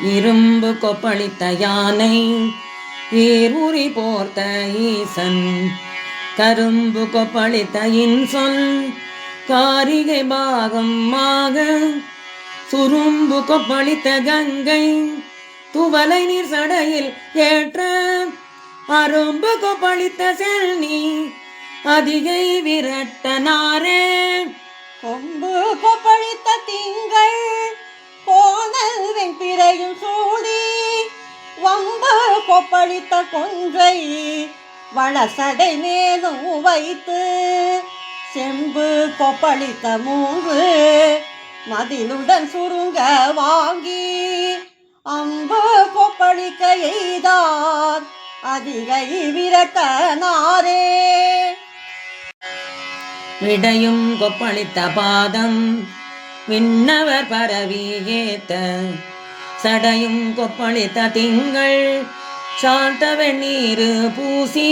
இரும்பு கொப்பளித்த யானை ஈரூரி போர்த்த ஈசன். கரும்பு கொப்பளித்த இன்சொல் காரிகை பாகமாக மாக சுரும்பு கொப்பளித்த கங்கை துவலை நீர் சடையில் ஏற்ற. அரும்பு கொப்பளித்த செல்னி அதிகை விரட்ட நாரே. கொம்பு கொப்பளித்த திங்கள் கோணல் வெண்பிறையும் சூடி வம்ப கொப்பளித்த கொன்றை வளசடை மேலும் வைத்து செம்பு கொப்பளித்த மூன்று மதிலுடன் சுருங்க வாங்கி அம்பு கொப்பளிக்க எய்தார் அதிகை விரட்டனாரே விடையும் கொப்பளித்த பாதம் விண்ணவர் பரவி ஏத்த சடையும் கொப்பளித்த திங்கள் சாந்த வெந்நீரு பூசி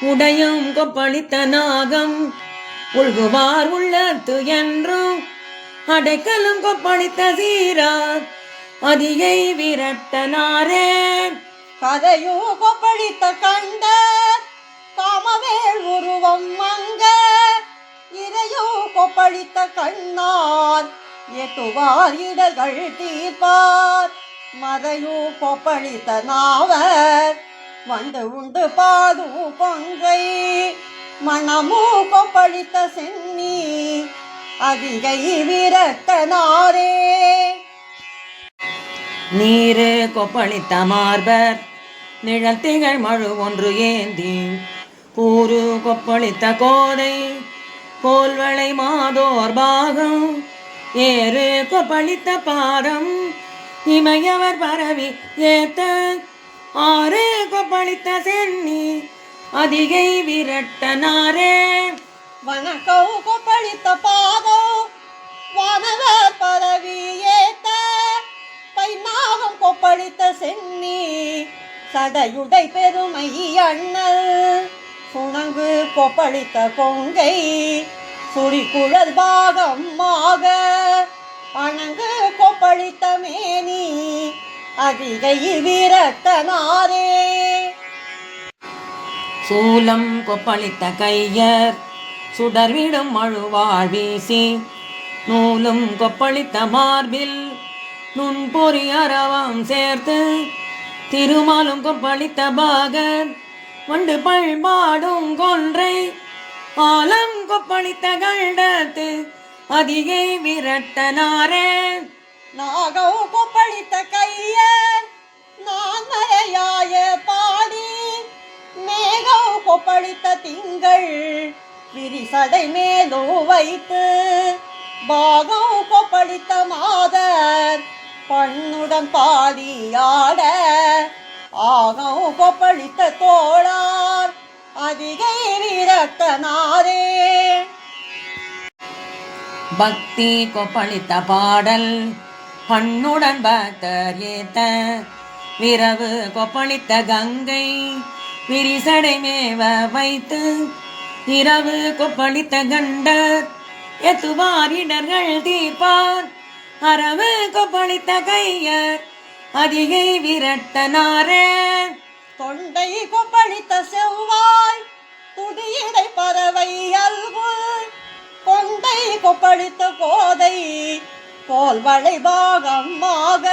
உடையும் கொப்பளித்த நாகம். உள்குவார் உள்ளத்து என்றும் அடைக்கலும் கொப்பளித்த சீரார் அதிகை விரட்டனாரே கதையோ கொப்பளித்த கழித்த கண்ணார் எட்டுவார் இடர்கள் தீர்ப்பார். மதையூ கொப்பளித்த நாவர் வந்து உண்டு பாது கொங்கை மணமோ கொப்பளித்த சென்னி அதிகை விரட்ட நாரே. நீரு கொப்பளித்த மார்பர் நிழல் திகழ் மழு ஒன்று ஏந்தி. கூறு கொப்பளித்த கோதை கோல்வளை மாதோர் பாகம். ஏறு கொப்பளித்த பாதம். இமையவர் பரவி ஏத்த. ஆறு கொப்பளித்த சென்னி. அதிகை விரட்ட நாரே. வணக்கம் கொப்பளித்த பாதம். வானவர் பரவி ஏத்த. பைநாகம் கொப்பளித்த சென்னி. சடையுடை பெருமை அண்ணல். சுணங்கு கொப்பளித்த கொங்கை. சுரிக்குழல் பாகம் மாக அணங்கு கொப்பளித்த மேனி அதிகை வீரத்தனாரே சூலம் கொப்பளித்த கையர் சுடர்விடும் மழுவாழ் வீசி. நூலும் கொப்பளித்த மார்பில் நுண்பொறி அரவம் சேர்த்து திருமாலும் கொப்பளித்த பாகர் வண்டு பழ்பாடும் கொன்றை ஆலம் கொப்பளித்த கண்டத்து அதிகை விரட்ட நாரே நாகம் கொப்பளித்த கைய நான் மறையாய பாடி. மேகம் கொப்பளித்த திங்கள் விரிசடை மேலோ வைத்து. பாகம் கொப்பளித்த மாதர் பண்ணுடன் பாடியாட ஆகம் கொப்பளித்த தோழார் அதிகை விரட்ட பக்தி கொப்பளித்த பாடல் பண்ணுடன் பக்தர் ஏத்த. விரவு கொப்பளித்த கங்கை விரிசடை மேவ வைத்து. இரவு கொப்பளித்த கண்டர் எத்துவாரிடர்கள் தீர்ப்பார். அரவு கொப்பளித்த கையர் அதிகை விரட்டனாரே தொண்டை கொப்பளித்த செவ்வாய் கொப்பளித்த கோதை கோல்வளை வளைபாகமாக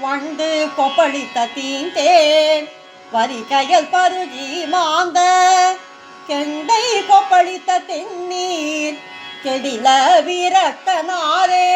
வண்டு கொப்பளித்த தீந்தேன் வரிகையல் பருகி மாந்த. கெண்டை கொப்பளித்த தென்னீர் கெடில விரட்டனாரே